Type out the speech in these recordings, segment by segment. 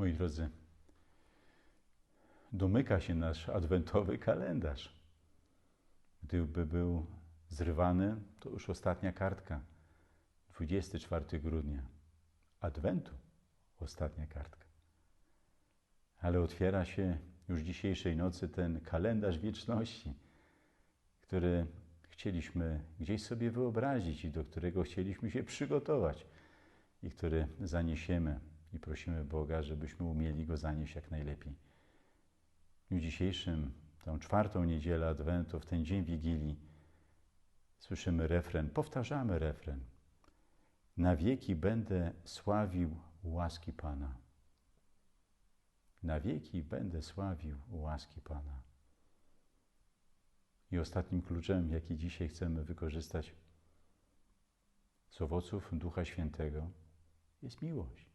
Moi drodzy, domyka się nasz adwentowy kalendarz. Gdyby był zrywany, to już ostatnia kartka. 24 grudnia. Adwentu ostatnia kartka. Ale otwiera się już dzisiejszej nocy ten kalendarz wieczności, który chcieliśmy gdzieś sobie wyobrazić i do którego chcieliśmy się przygotować i który zaniesiemy i prosimy Boga, żebyśmy umieli go zanieść jak najlepiej. W dniu dzisiejszym, tą czwartą niedzielę Adwentu, w ten dzień Wigilii, słyszymy refren, powtarzamy refren. Na wieki będę sławił łaski Pana. Na wieki będę sławił łaski Pana. I ostatnim kluczem, jaki dzisiaj chcemy wykorzystać z owoców Ducha Świętego, jest miłość.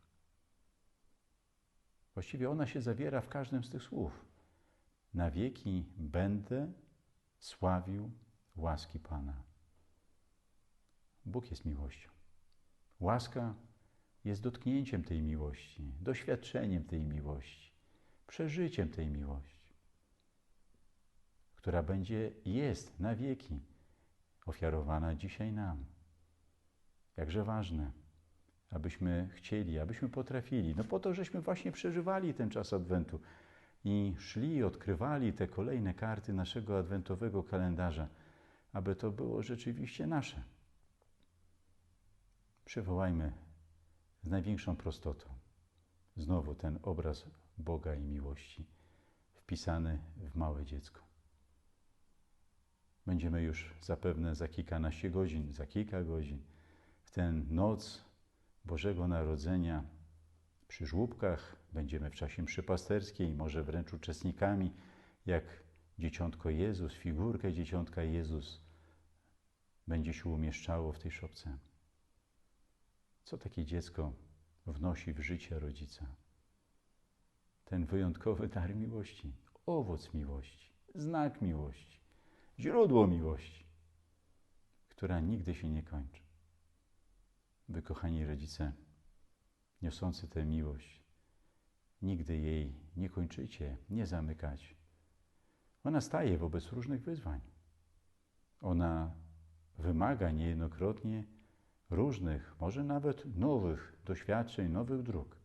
Właściwie ona się zawiera w każdym z tych słów. Na wieki będę sławił łaski Pana. Bóg jest miłością. Łaska jest dotknięciem tej miłości, doświadczeniem tej miłości, przeżyciem tej miłości, która będzie, jest na wieki ofiarowana dzisiaj nam. Jakże ważne, abyśmy chcieli, abyśmy potrafili. No po to, żeśmy właśnie przeżywali ten czas Adwentu i szli, odkrywali te kolejne karty naszego adwentowego kalendarza, aby to było rzeczywiście nasze. Przywołajmy z największą prostotą znowu ten obraz Boga i miłości wpisany w małe dziecko. Będziemy już zapewne za kilkanaście godzin, za kilka godzin, w ten noc Bożego Narodzenia przy żłóbkach, będziemy w czasie mszy pasterskiej, może wręcz uczestnikami, jak dzieciątko Jezus, figurkę dzieciątka Jezus będzie się umieszczało w tej szopce. Co takie dziecko wnosi w życie rodzica? Ten wyjątkowy dar miłości, owoc miłości, znak miłości, źródło miłości, która nigdy się nie kończy. Wy, kochani rodzice, niosący tę miłość, nigdy jej nie kończycie, nie zamykacie. Ona staje wobec różnych wyzwań. Ona wymaga niejednokrotnie różnych, może nawet nowych doświadczeń, nowych dróg,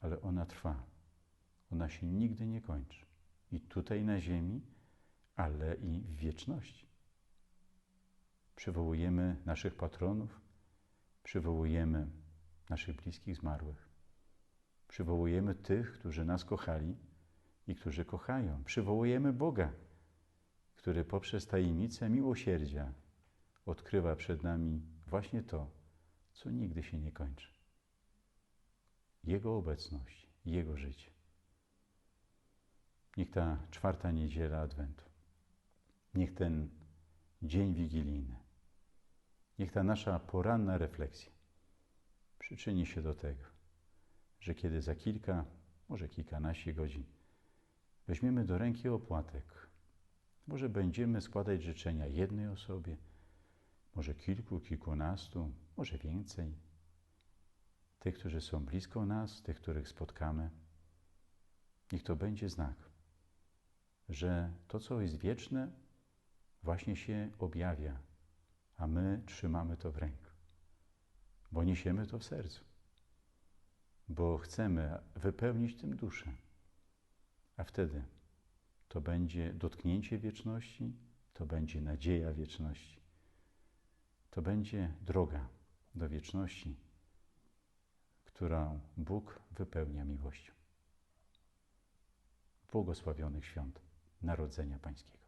ale ona trwa. Ona się nigdy nie kończy. I tutaj na ziemi, ale i w wieczności. Przywołujemy naszych patronów, przywołujemy naszych bliskich zmarłych. Przywołujemy tych, którzy nas kochali i którzy kochają. Przywołujemy Boga, który poprzez tajemnicę miłosierdzia odkrywa przed nami właśnie to, co nigdy się nie kończy. Jego obecność, Jego życie. Niech ta czwarta niedziela Adwentu, niech ten dzień wigilijny, niech ta nasza poranna refleksja przyczyni się do tego, że kiedy za kilka, może kilkanaście godzin weźmiemy do ręki opłatek, może będziemy składać życzenia jednej osobie, może kilku, kilkunastu, może więcej. Tych, którzy są blisko nas, tych, których spotkamy. Niech to będzie znak, że to, co jest wieczne, właśnie się objawia, a my trzymamy to w ręku, bo niesiemy to w sercu, bo chcemy wypełnić tym duszę, a wtedy to będzie dotknięcie wieczności, to będzie nadzieja wieczności to będzie droga do wieczności, którą Bóg wypełnia miłością. Błogosławionych świąt Narodzenia Pańskiego.